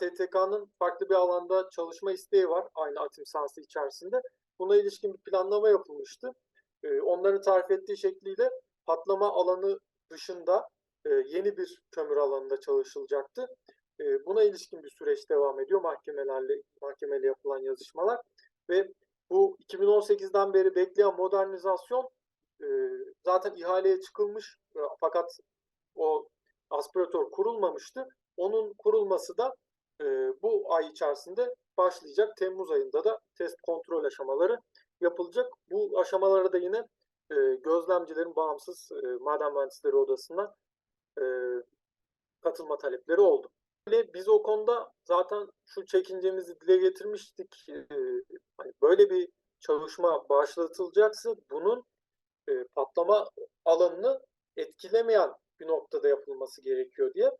STK'nın farklı bir alanda çalışma isteği var aynı atim sahası içerisinde. Buna ilişkin bir planlama yapılmıştı. Ee, onların tarif ettiği şekliyle patlama alanı dışında e, yeni bir kömür alanında çalışılacaktı. E, buna ilişkin bir süreç devam ediyor mahkemelerle mahkemeyle yapılan yazışmalar ve bu 2018'den beri bekleyen modernizasyon e, zaten ihaleye çıkılmış e, fakat o aspiratör kurulmamıştı. Onun kurulması da e, bu ay içerisinde başlayacak. Temmuz ayında da test kontrol aşamaları yapılacak. Bu aşamalara da yine e, gözlemcilerin bağımsız e, maden mühendisleri odasına e, katılma talepleri oldu. Ve biz o konuda zaten şu çekincemizi dile getirmiştik. E, hani böyle bir çalışma başlatılacaksa bunun e, patlama alanını etkilemeyen bir noktada yapılması gerekiyor diye.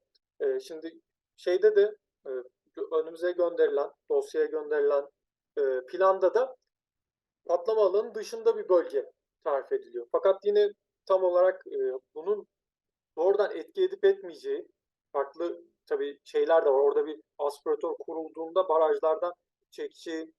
E, şimdi şeyde de e, önümüze gönderilen, dosyaya gönderilen e, planda da patlama alanının dışında bir bölge tarif ediliyor. Fakat yine tam olarak e, bunun doğrudan etki edip etmeyeceği farklı tabii şeyler de var. Orada bir aspiratör kurulduğunda barajlardan çekici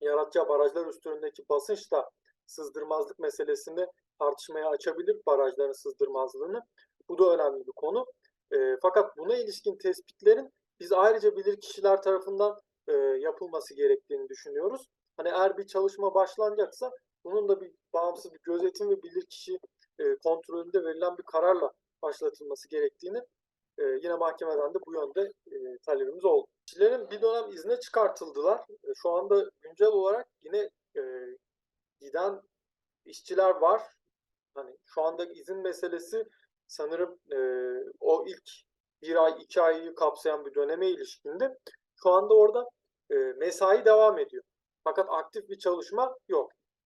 yaratacağı barajlar üstündeki basınç da sızdırmazlık meselesini tartışmaya açabilir barajların sızdırmazlığını. Bu da önemli bir konu. E, fakat buna ilişkin tespitlerin biz ayrıca bilir kişiler tarafından e, yapılması gerektiğini düşünüyoruz. Hani eğer bir çalışma başlanacaksa bunun da bir bağımsız bir gözetim ve bilirkişi e, kontrolünde verilen bir kararla başlatılması gerektiğini e, yine mahkemeden de bu yönde e, talebimiz oldu. Kişilerin bir dönem izne çıkartıldılar. E, şu anda güncel olarak yine e, giden işçiler var. Hani şu anda izin meselesi sanırım e, o ilk bir ay iki ayı kapsayan bir döneme ilişkindi. Şu anda orada e, mesai devam ediyor. Fakat aktif bir çalışma yok.